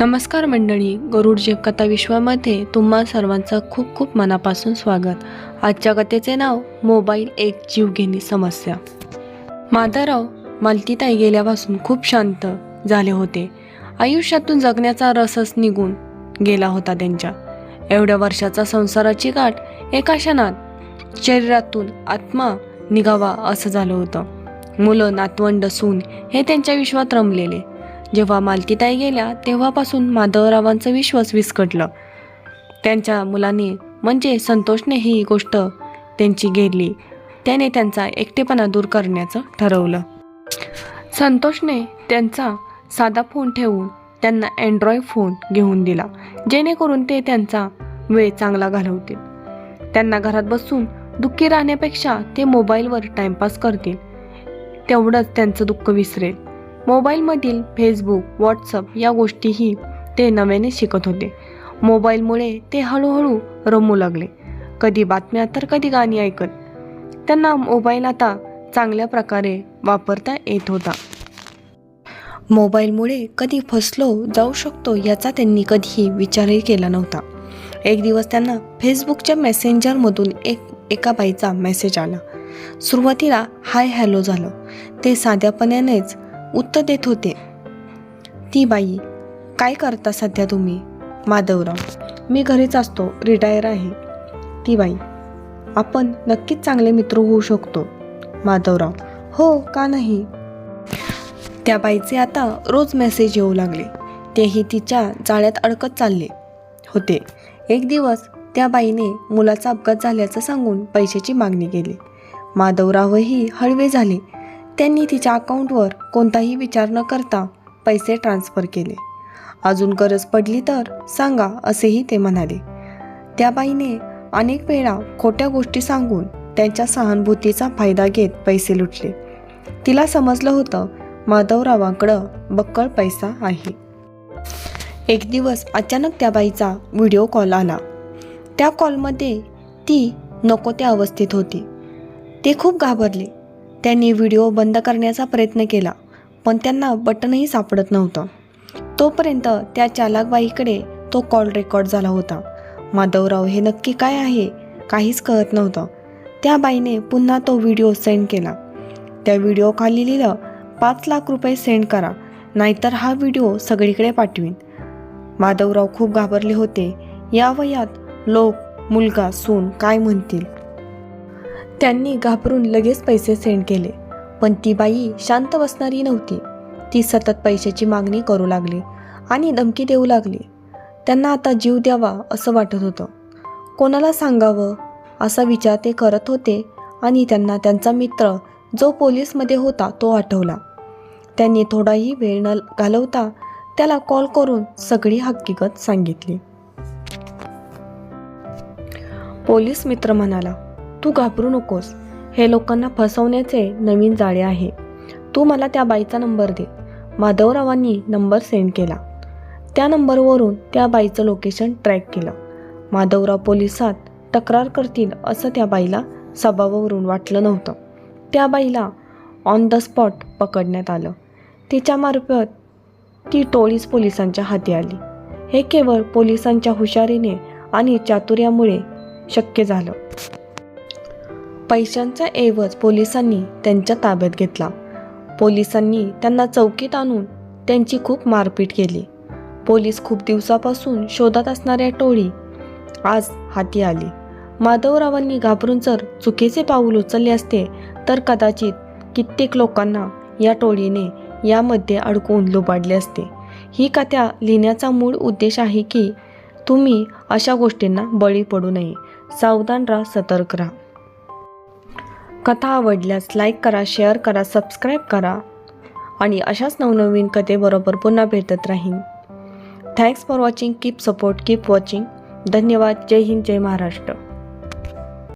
नमस्कार मंडळी गरुडजी कथा विश्वामध्ये तुम्हा सर्वांचं खूप खूप मनापासून स्वागत. आजच्या कथेचे नाव मोबाईल एक जीवघेणी समस्या. माधवराव मालतीताई गेल्यापासून खूप शांत झाले होते. आयुष्यातून जगण्याचा रसच निघून गेला होता त्यांच्या. एवढ्या वर्षाचा संसाराची गाठ एका क्षणात शरीरातून आत्मा निघावा असं झालं होतं. मुलं नातवंड सून हे त्यांच्या विश्वात रमलेले. जेव्हा मालतीताई गेल्या तेव्हापासून माधवरावांचं विश्वास विस्कटलं. त्यांच्या मुलाने म्हणजे संतोषने ही गोष्ट त्यांची घेरली. त्याने त्यांचा एकटेपणा दूर करण्याचं ठरवलं. संतोषने त्यांचा साधा फोन ठेवून त्यांना अँड्रॉइड फोन घेऊन दिला जेणेकरून ते त्यांचा वेळ चांगला घालवतील. त्यांना घरात बसून दुःखी राहण्यापेक्षा ते मोबाईलवर टाईमपास करतील. तेवढंच त्यांचं दुःख विसरेल. मोबाईलमधील फेसबुक व्हॉट्सअप या गोष्टीही ते नव्याने शिकत होते. मोबाईलमुळे ते हळूहळू रमू लागले. कधी बातम्या तर कधी गाणी ऐकत. त्यांना मोबाईल आता चांगल्या प्रकारे वापरता येत होता. मोबाईलमुळे कधी फसलो जाऊ शकतो याचा त्यांनी कधीही विचारही केला नव्हता. एक दिवस त्यांना फेसबुकच्या मेसेंजरमधून एक एका बाईचा मेसेज आला. सुरुवातीला हाय हॅलो झालं. ते साध्यापणानेच उत्तर देत होते. ती बाई काय करता सध्या तुम्ही? माधवराव मी घरीच असतो रिटायर आहे. ती बाई आपण नक्कीच चांगले मित्र होऊ शकतो. माधवराव हो का नाही? त्या बाईचे आता रोज मेसेज येऊ लागले. तेही तिच्या जाळ्यात अडकत चालले होते. एक दिवस त्या बाईने मुलाचा अपघात झाल्याचं सांगून पैशाची मागणी केली. माधवरावही हळवे झाले. त्यांनी तिच्या अकाउंटवर कोणताही विचार न करता पैसे ट्रान्स्फर केले. अजून गरज पडली तर सांगा असेही ते म्हणाले. त्या बाईने अनेक वेळा खोट्या गोष्टी सांगून त्यांच्या सहानुभूतीचा फायदा घेत पैसे लुटले. तिला समजलं होतं माधवरावांकडं बक्कळ पैसा आहे. एक दिवस अचानक त्या बाईचा व्हिडिओ कॉल आला. त्या कॉलमध्ये ती नको त्या अवस्थेत होती. ते खूप घाबरले. त्यांनी व्हिडिओ बंद करण्याचा प्रयत्न केला पण त्यांना बटनही सापडत नव्हतं. तोपर्यंत त्या चालकबाईकडे तो कॉल रेकॉर्ड झाला होता. माधवराव हे नक्की काय आहे? काहीच कळत नव्हतं. त्या बाईने पुन्हा तो व्हिडिओ सेंड केला. त्या व्हिडिओ खाली लिहिलं पाच लाख रुपये सेंड करा नाहीतर हा व्हिडिओ सगळीकडे पाठवीन. माधवराव खूप घाबरले होते. या वयात लोक मुलगा सून काय म्हणतील? त्यांनी घाबरून लगेच पैसे सेंड केले. पण ती बाई शांत बसणारी नव्हती. ती सतत पैशाची मागणी करू लागली आणि धमकी देऊ लागली. त्यांना आता जीव द्यावा असं वाटत होतं. कोणाला सांगावं? असा विचार ते करत होते आणि त्यांना त्यांचा मित्र जो पोलीसमध्ये होता तो आठवला. त्यांनी थोडाही वेळ न घालवता त्याला कॉल करून सगळी हकीकत सांगितली. पोलीस मित्र म्हणाला तू घाबरू नकोस. हे लोकांना फसवण्याचे नवीन जाळे आहे. तू मला त्या बाईचा नंबर दे. माधवरावांनी नंबर सेंड केला. त्या नंबरवरून त्या बाईचं लोकेशन ट्रॅक केलं. माधवराव पोलिसात तक्रार करतील असं त्या बाईला स्वभावावरून वाटलं नव्हतं. त्या बाईला ऑन द स्पॉट पकडण्यात आलं. तिच्यामार्फत ती टोळीच पोलिसांच्या हाती आली. हे केवळ पोलिसांच्या हुशारीने आणि चातुर्यामुळे शक्य झालं. पैशांचा ऐवज पोलिसांनी त्यांच्या ताब्यात घेतला. पोलिसांनी त्यांना चौकीत आणून त्यांची खूप मारपीट केली. पोलीस खूप दिवसापासून शोधात असणाऱ्या टोळी आज हाती आली. माधवरावांनी घाबरून जर चुकीचे पाऊल उचलले असते तर कदाचित कित्येक लोकांना या टोळीने यामध्ये अडकून लुबाडले असते. ही कथा लिहिण्याचा मूळ उद्देश आहे की तुम्ही अशा गोष्टींना बळी पडू नये. सावधान राहा सतर्क राहा. कथा आवडल्यास लाईक करा शेअर करा सबस्क्राईब करा. आणि अशाच नवनवीन कथेबरोबर पुन्हा भेटत राहीन. Thanks for watching keep support keep watching धन्यवाद. जय हिंद जय महाराष्ट्र.